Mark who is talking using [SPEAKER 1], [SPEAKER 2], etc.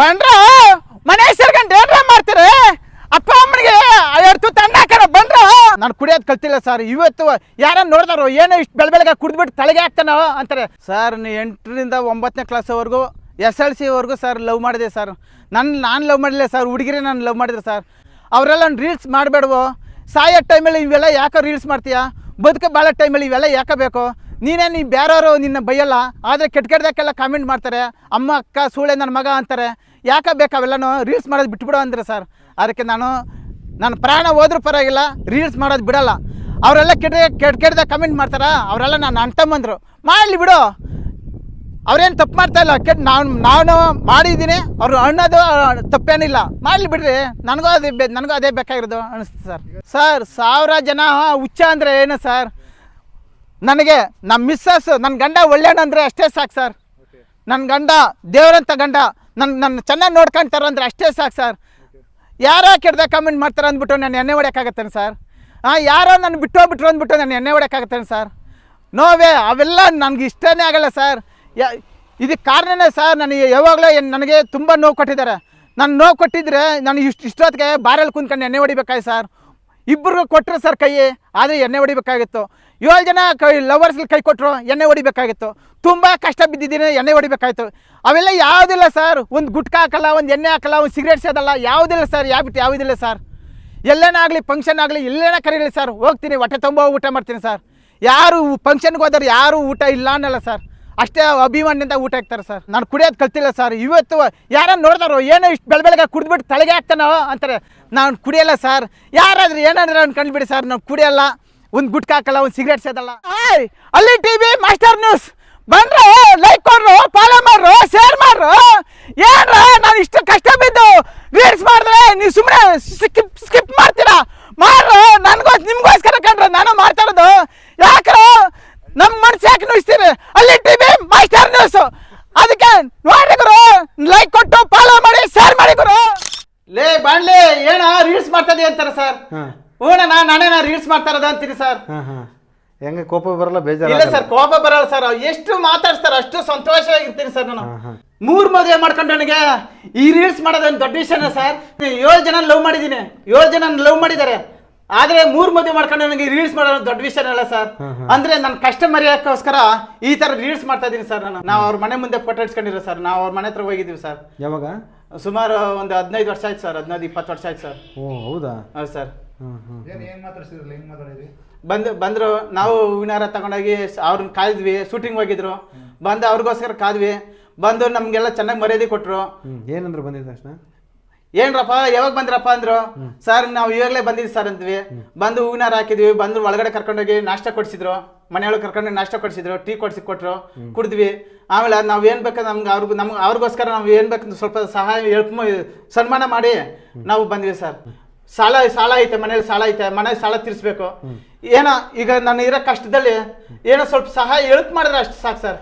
[SPEAKER 1] ಬಂದ್ರ ಮನೆ ಸೇರ್ಕೊಂಡು ಏನ್ರ ಮಾಡ್ತೀರಿ? ಅಪ್ಪ, ಅಮ್ಮನಿಗೆ ಎರಡು ತಣ್ಣ ಹಾಕೋಣ ಬಂದ್ರ? ನಾನು ಕುಡಿಯೋದು ಕಲ್ತಿಲ್ಲ ಸರ್ ಇವತ್ತು ಯಾರನ್ನ ನೋಡ್ದಾರೋ, ಏನೋ ಇಷ್ಟು ಬೆಳ ಬೆಳಗ್ಗೆ ಕುಡಿದ್ಬಿಟ್ಟು ತಲೆಗೆ ಹಾಕ್ತಾನೋ ಅಂತಾರೆ. ಸರ್ ನೀ ಎಂಟರಿಂದ ಒಂಬತ್ತನೇ ಕ್ಲಾಸ್ವರೆಗೂ ಎಸ್ ಎಲ್ ಸಿವರೆಗೂ ಸರ್ ಲವ್ ಮಾಡಿದೆ ಸರ್ ನನ್ನ ನಾನು ಲವ್ ಮಾಡಿಲ್ಲ ಸರ್ ಹುಡುಗಿರೇ ನಾನು ಲವ್ ಮಾಡಿದ್ರು ಸರ್ ಅವರೆಲ್ಲ ರೀಲ್ಸ್ ಮಾಡಬೇಡವೋ. ಸಾಯೋ ಟೈಮಲ್ಲಿ ಇವೆಲ್ಲ ಯಾಕೋ ರೀಲ್ಸ್ ಮಾಡ್ತೀಯಾ? ಬದುಕ ಭಾಳ ಟೈಮಲ್ಲಿ ಇವೆಲ್ಲ ಯಾಕೆ ಬೇಕು? ನೀನೇ ನೀ ಬೇರೆಯವರು ನಿನ್ನ ಬೈಯಲ್ಲ? ಆದರೆ ಕೆಟ್ಟ ಕೆಟ್ಟದಕ್ಕೆಲ್ಲ ಕಾಮೆಂಟ್ ಮಾಡ್ತಾರೆ. ಅಮ್ಮ, ಅಕ್ಕ, ಸೂಳೆ ನನ್ನ ಮಗ ಅಂತಾರೆ. ಯಾಕೆ ಬೇಕು ಅವೆಲ್ಲನೂ? ರೀಲ್ಸ್ ಮಾಡೋದು ಬಿಟ್ಬಿಡು ಅಂದರೆ ಸರ್ ಅದಕ್ಕೆ ನಾನು, ನನ್ನ ಪ್ರಾಣ ಹೋದ್ರೂ ಪರವಾಗಿಲ್ಲ ರೀಲ್ಸ್ ಮಾಡೋದು ಬಿಡಲ್ಲ. ಅವರೆಲ್ಲ ಕೆಟ್ಟ ಕೆಟ್ಟ ಕೆಟ್ಟದಾಗ ಕಮೆಂಟ್ ಮಾಡ್ತಾರ? ಅವರೆಲ್ಲ ನಾನು ಅಂಟಮ್ಮಂದರು ಮಾಡಲಿ ಬಿಡು. ಅವ್ರೇನು ತಪ್ಪು ಮಾಡ್ತಾ ಇಲ್ಲ. ಕೆಟ್ಟ, ನಾನು ನಾನು ಮಾಡಿದ್ದೀನಿ. ಅವರು ಅನ್ನೋದು, ತಪ್ಪೇನಿಲ್ಲ. ಮಾಡಲಿ ಬಿಡ್ರಿ. ನನಗೂ ಅದೇ ನನಗೂ ಅದೇ ಬೇಕಾಗಿರೋದು ಅನಿಸ್ತು ಸರ್ ಸರ್ ಸಾವಿರ ಜನ ಹುಚ್ಚ ಅಂದರೆ ಏನು ಸರ್ ನನಗೆ ನಮ್ಮ ಮಿಸ್ಸಸ್ ನನ್ನ ಗಂಡ ಒಳ್ಳೆಯನಂದ್ರೆ ಅಷ್ಟೇ ಸಾಕು ಸರ್. ನನ್ನ ಗಂಡ ದೇವರಂತ ಗಂಡ ನನ್ನ ನನ್ನ ಚೆನ್ನಾಗಿ ನೋಡ್ಕೊಂತಾರೆ ಅಂದರೆ ಅಷ್ಟೇ ಸಾಕು ಸರ್. ಯಾರೋ ಕೆಡ್ದ ಕಮೆಂಟ್ ಮಾಡ್ತಾರೆ ಅಂದ್ಬಿಟ್ಟು ನಾನು ಎಣ್ಣೆ ಹೊಡ್ಯೋಕ್ಕಾಗತ್ತೇನೆ ಸರ್? ಹಾಂ ಯಾರೋ ನನ್ನ ಬಿಟ್ಟು ಹೋಗ್ಬಿಟ್ರು ಅಂದ್ಬಿಟ್ಟು ನಾನು ಎಣ್ಣೆ ಹೊಡ್ಯೋಕ್ಕಾಗತ್ತೇನೆ ಸರ್? ನೋವೇ ಅವೆಲ್ಲ ನನಗೆ ಇಷ್ಟನೇ ಆಗಲ್ಲ ಸರ್. ಯ ಇದಕ್ಕೆ ಕಾರಣನೇ ಸರ್ ನನಗೆ ಯಾವಾಗಲೂ ನನಗೆ ತುಂಬ ನೋವು ಕೊಟ್ಟಿದ್ದಾರೆ. ನಾನು ನೋವು ಕೊಟ್ಟಿದ್ರೆ ನಾನು ಇಷ್ಟು ಇಷ್ಟೊತ್ತಿಗೆ ಬಾರಲ್ಲಿ ಕುಂತ್ಕೊಂಡು ಎಣ್ಣೆ ಹೊಡಿಬೇಕಾಯ್ತು ಸರ್. ಇಬ್ಬರಿಗೂ ಕೊಟ್ಟರು ಸರ್ ಕೈ ಆದರೆ ಎಣ್ಣೆ ಹೊಡಿಬೇಕಾಗಿತ್ತು. ಏಳು ಜನ ಕೈ ಲವರ್ಸ್ಲಿ ಕೈ ಕೊಟ್ಟರು ಎಣ್ಣೆ ಹೊಡಿಬೇಕಾಗಿತ್ತು. ತುಂಬ ಕಷ್ಟ ಬಿದ್ದಿದ್ದೀನಿ, ಎಣ್ಣೆ ಹೊಡಿಬೇಕಾಯ್ತು ಅವೆಲ್ಲ ಯಾವುದಿಲ್ಲ ಸರ್ ಒಂದು ಗುಟ್ಕ ಹಾಕಲ್ಲ, ಒಂದು ಎಣ್ಣೆ ಹಾಕಲ್ಲ, ಒಂದು ಸಿಗರೇಟ್ ಸೇದಲ್ಲ ಯಾವುದಿಲ್ಲ ಸರ್ ಯಾವ ಬಿಟ್ಟು ಯಾವುದಿಲ್ಲ ಸರ್ ಎಲ್ಲೇನಾಗಲಿ ಫಂಕ್ಷನ್ ಆಗಲಿ, ಎಲ್ಲೇನ ಕರೀಲಿ ಸರ್ ಹೋಗ್ತೀನಿ, ಹೊಟ್ಟೆ ತುಂಬ ಊಟ ಮಾಡ್ತೀನಿ ಸರ್ ಯಾರು ಫಂಕ್ಷನ್ಗೆ ಹೋದ್ರೆ ಯಾರು ಊಟ ಇಲ್ಲ ಅನ್ನಲ್ಲ ಸರ್ ಅಷ್ಟೇ ಅಭಿಮಾನದಿಂದ ಊಟ ಹಾಕ್ತಾರೆ ಸರ್ ನಾನು ಕುಡಿಯೋದು ಕಲ್ತಿಲ್ಲ ಸರ್ ಇವತ್ತು ಯಾರನ್ನ ನೋಡ್ತಾರೋ ಏನೋ ಇಷ್ಟು ಬೆಳ ಬೆಳಗ್ಗೆ ಕುಡಿದ್ಬಿಟ್ಟು ತಲೆಗೆ ಹಾಕ್ತಾನೋ ಅಂತಾರೆ. ನಾನು ಕುಡಿಯಲ್ಲ ಸರ್ ಯಾರಾದರೂ ಏನಂದ್ರೆ ಅವ್ನು ಕಂಡುಬಿಡಿ ಸರ್ ನಾನು ಕುಡಿಯಲ್ಲ. ಒಂದು ಗುಟ್ಕ ಹಾಕಲ್ಲ, ಒಂದು ಸಿಗರೇಟ್ ಸೇದಲ್ಲ. ಅಲ್ಲಿ ಟಿವಿ, ಮಾಸ್ಟರ್ ನ್ಯೂಸ್. ಬಂದ್ರು ಲೈಕ್ ಕೊಡ್ರು ಫಾಲೋ ಮಾಡ್ರು ಶೇರ್ ಮಾಡ್ರು. ಏನ್ರ, ನಾನು ಇಷ್ಟು ಕಷ್ಟ ಬಿದ್ದು ರೀಲ್ಸ್ ಮಾಡಿದ್ರೆ ನೀವು ಸುಮ್ಮನೆ ಸ್ಕಿಪ್ ಸ್ಕಿಪ್ ಮಾಡ್ತೀರಾ? ಮಾಡ್ರು, ನನಗೋಸ್ ನಿಮ್ಗೋಸ್ಕರ ಕಂಡ್ರೆ ನಾನು ಮಾಡ್ತಾ ಇರೋದು. ಯಾಕ್ರ ನಮ್ಮ ಮನ್ಸು ಯಾಕೆ ನುಯಿಸ್ತೀರಿ ಅಲ್ಲಿ ಟಿ ವಿ ಮಾಸ್ಟರ್ ನ್ಯೂಸ್ ಅದಕ್ಕೆ ನೋಡಿ ಗುರು ಲೈಕ್ ಕೊಟ್ಟು ಫಾಲೋ ಮಾಡಿ ಶೇರ್ ಮಾಡಿ ಗುರು ಲೇ ಬಾಣ್ಲೆ ಏನ ಮಾಡ್ತದೆ ಅಂತಾರೆ ಸರ್.
[SPEAKER 2] ಹಾಂ.
[SPEAKER 1] ನಾನೇ ನಾನೇನ ರೀಲ್ಸ್ ಮಾಡ್ತಾ ಇರೋದು ಅಂತೀರಿ ಸರ್.
[SPEAKER 2] ಹೆಂಗ ಕೋಪ ಬರಲ್ಲ ಬೇಜಾರು
[SPEAKER 1] ಇಲ್ಲ ಸರ್ ಕೋಪ ಬರಲ್ಲ ಸರ್. ಎಷ್ಟು ಮಾತಾಡ್ತಾರ ಅಷ್ಟು ಸಂತೋಷವಾಗಿರ್ತೀನಿ ಸರ್ ನಾನು. ಮೂರ್ ಮದುವೆ ಮಾಡ್ಕೊಂಡು ನನಗೆ. ಈ ರೀಲ್ಸ್ ಮಾಡೋದೊಂದು ದೊಡ್ಡ ವಿಷಯನ ಸರ್. ಏಳು ಜನ ಲವ್ ಮಾಡಿದ್ದೀನಿ. ಏಳು ಜನ ಲವ್ ಮಾಡಿದ್ದಾರೆ. ಆದ್ರೆ ಮೂರ್ ಮದುವೆ ಮಾಡ್ಕೊಂಡು ನನಗೆ ರೀಲ್ಸ್ ಮಾಡೋದು ದೊಡ್ಡ ವಿಷಯ ಅಲ್ಲ ಸರ್. ಅಂದ್ರೆ ನನ್ನ ಕಸ್ಟಮರ್ ಯಾಕೋಸ್ಕರ ಈ ತರ ರೀಲ್ಸ್ ಮಾಡ್ತಾ ಇದೀನಿ ಸರ್ ನಾನು. ನಾವು ಅವ್ರ ಮನೆ ಮುಂದೆ ಫೋಟೋ ಇಟ್ಕೊಂಡಿರೋ ಸರ್ ನಾವು ಅವ್ರ ಮನೆ ಹತ್ರ ಹೋಗಿದ್ದೀವಿ ಸರ್
[SPEAKER 2] ಯಾವಾಗ?
[SPEAKER 1] ಸುಮಾರು ಒಂದು ಹದಿನೈದು ವರ್ಷ ಆಯ್ತು ಸರ್ ಹದಿನೈದು ಇಪ್ಪತ್ತು ವರ್ಷ ಆಯ್ತು ಸರ್
[SPEAKER 2] ಓ ಹೌದಾ?
[SPEAKER 1] ಹೌದು ಸರ್ ಬಂದು ಬಂದ್ರು ನಾವು ವಿನಾರ ತಗೊಂಡೋಗಿ ಅವ್ರನ್ನ ಕಾಯ್ದ್ವಿ ಶೂಟಿಂಗ್ ಹೋಗಿದ್ರು. ಬಂದು ಅವ್ರಿಗೋಸ್ಕರ ಕಾದ್ವಿ. ಬಂದು ನಮಗೆಲ್ಲ ಚೆನ್ನಾಗಿ ಮರ್ಯಾದೆ ಕೊಟ್ಟರು
[SPEAKER 2] ಏನಂದ್ರು ಏನಂದ್ರೆ ಬಂದಿದ್ದ ತಕ್ಷಣ?
[SPEAKER 1] ಏನ್ರಪ್ಪ ಯಾವಾಗ ಬಂದ್ರಪ್ಪ ಅಂದ್ರು? ಸರ್ ನಾವು ಇವಾಗಲೇ ಬಂದಿದ್ವಿ ಸರ್ ಅಂದ್ವಿ. ಬಂದು ಹೂವಿನಾರ ಹಾಕಿದ್ವಿ ಬಂದು ಒಳಗಡೆ ಕರ್ಕೊಂಡೋಗಿ ನಾಷ್ಟ ಕೊಡಿಸಿದ್ರು. ಮನೆಯೊಳಗೆ ಕರ್ಕೊಂಡು ನಾಷ್ಟ ಕೊಡಿಸಿದ್ರು ಟೀ ಕೊಡಿಸಿ ಕೊಟ್ಟರು ಕುಡಿದ್ವಿ. ಆಮೇಲೆ ನಾವು ಏನು ಬೇಕು ನಮ್ಗೆ ಅವ್ರಿಗೂ ನಮ್ಗೆ ಅವ್ರಿಗೋಸ್ಕರ ನಾವು ಏನು ಬೇಕು ಸ್ವಲ್ಪ ಸಹಾಯ ಹೆಲ್ಪ್ ಸನ್ಮಾನ ಮಾಡಿ ನಾವು ಬಂದ್ವಿ ಸರ್. ಸಾಲ ಸಾಲ ಐತೆ ಮನೇಲಿ ಸಾಲ ಐತೆ ಮನೆ ಸಾಲ ತೀರಿಸ್ಬೇಕು. ಏನೋ ಈಗ ನಾನು ಇರೋ ಕಷ್ಟದಲ್ಲಿ ಏನೋ ಸ್ವಲ್ಪ ಸಹಾಯ ಹೆಲ್ಪ್ ಮಾಡಿದ್ರೆ ಅಷ್ಟು ಸಾಕು ಸರ್.